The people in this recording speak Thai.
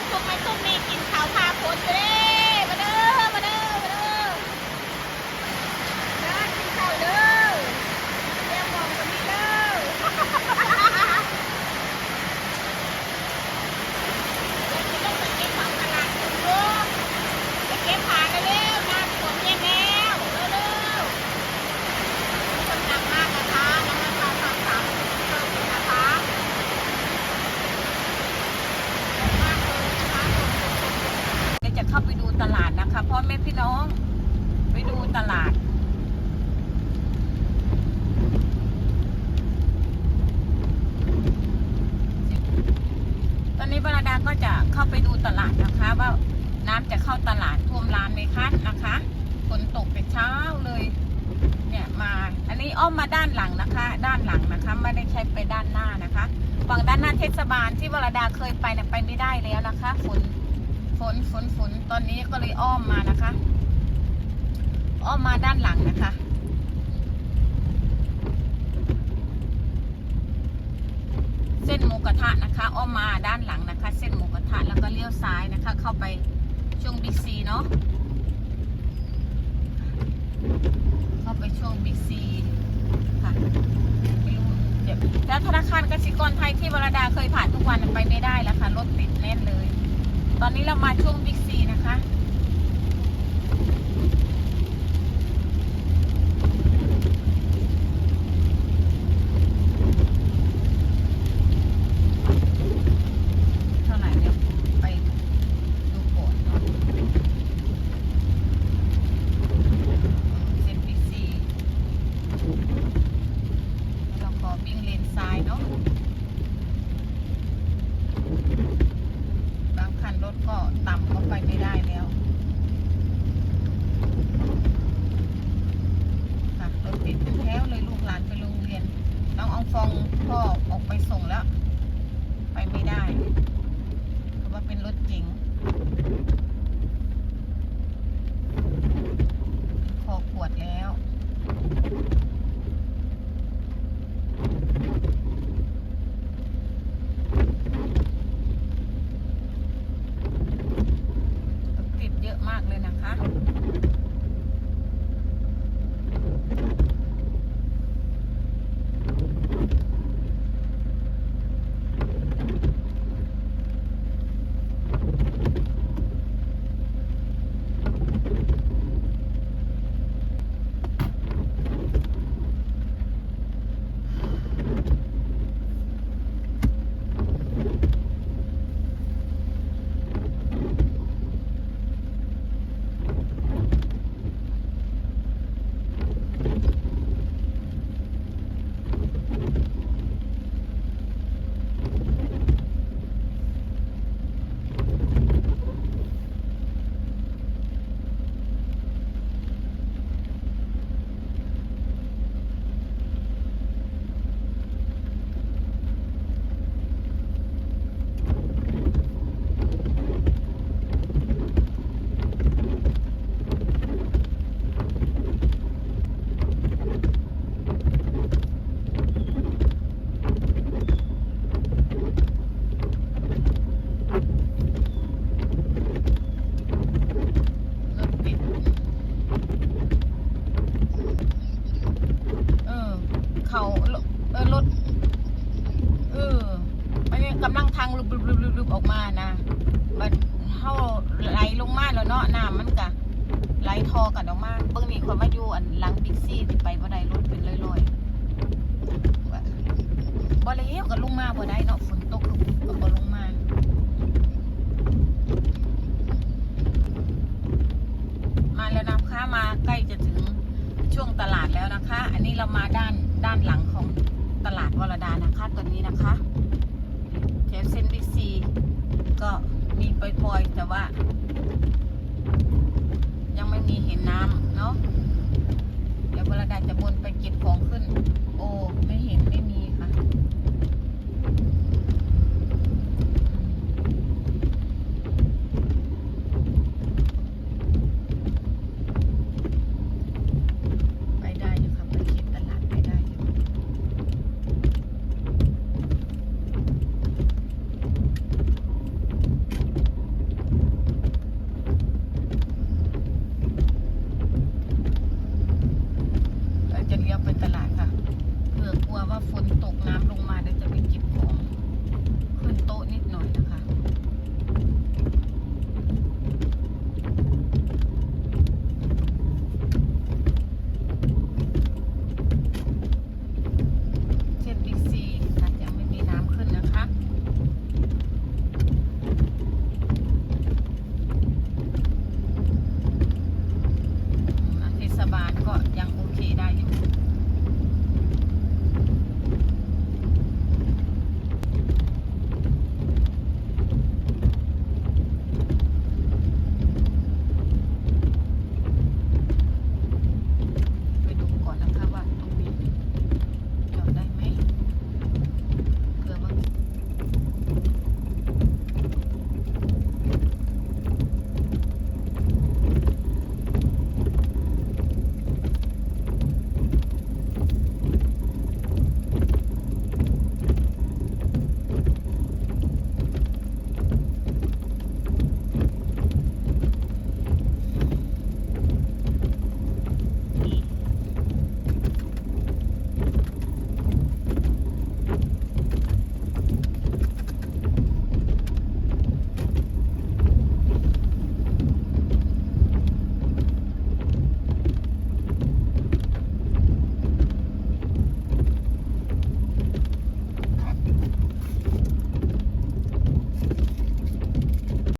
มทุกไม่ตุ้มมีกินข้าวพาโคตรเด้มาเด้อมาเด้อมาเด้อเด้อกินข้าวเด้อเรียกมองคนนี้เด้อ อยากจะต้องไปเก็บของตลาดคุณลูกไปเก็บผ่านเร็วๆน้ำฝนเย็นแล้วเร็วๆคนหนักมากนะคะน้ำมันปลาสามสามเพิ่มอีกนะคะเยอะมากเลยนะคะ เดี๋ยวจะเข้าไปดูตลาดนะคะพ่อแม่พี่น้อง ไปดูตลาด ต อนนี้บรดาก็จะเข้าไปดูตลาดนะคะ ว่าน้ำจะเข้าตลาดท่วมร้านไหมคะนะคะฝนตกแต่เช้าเลย เนี่ยมา อันนี้อ้อมมาด้านหลังนะคะ ด้านหลังนะคะไม่ได้ใช้ไปด้านหน้านะคะฝั่งด้านหน้าเทศบาลที่วรดาเคยไปเนี่ยไปไม่ได้แล้วนะคะฝนฝนฝนฝนตอนนี้ก็เลยอ้อมมานะคะ อ้อมมาด้านหลังนะคะ เส้นหมูกระทะนะคะอ้อมมาด้านหลังนะคะ เส้นหมูกระทะแล้วก็เลี้ยวซ้ายนะคะ เข้าไปช่วงบิ๊กซีเนาะเข้าไปช่วงบิ๊กซีค่ะไม่รู้เดี๋ยวแล้วธนาคารกสิกรไทยที่วรดาเคยผ่านทุกวันไปไม่ได้แล้วค่ะรถติดแน่นเลย ตอนนี้เรามาช่วงบิ๊กซีนะคะ เท่าไหร่เนี่ยไปดูก่อนเนาะเส้นบิ๊กซีแล้วเรา็นซ้ายเนาะบางคันรถก็ต่ำก็ไปไม่ได้แล้วค่ะรถติดเป็นแถวเลยลูกหลานไปโรงเรียนต้องเอาฟองพ่อออกไปส่งแล้ว ไปไม่ได้ เพราะว่าเป็นรถเก๋ง ลุบลุบลุบลุบลุบออกมานะมันเข้าไหลลงมาแล้วเนาะน้ำมันกะไหลทอกันออกมาเบิ่งนี่คนมาอยู่อันหลังบิ๊กซีที่ไปบ่ได้รถเป็นลอยๆบ่แล้วก็ลงมาบ่ได้เนาะฝนตกก็บ่ลงมามาแล้วนะคะมาใกล้จะถึงช่วงตลาดแล้วนะคะ อันนี้เรามาด้านด้านหลังของตลาดวรดานะคะตอนนี้นะคะ แถวเส้นบิ๊กซีก็มีปล่อยๆแต่ว่า ยังไม่มีเห็นน้ำเนาะาลก็ยังโอเคได้อยู่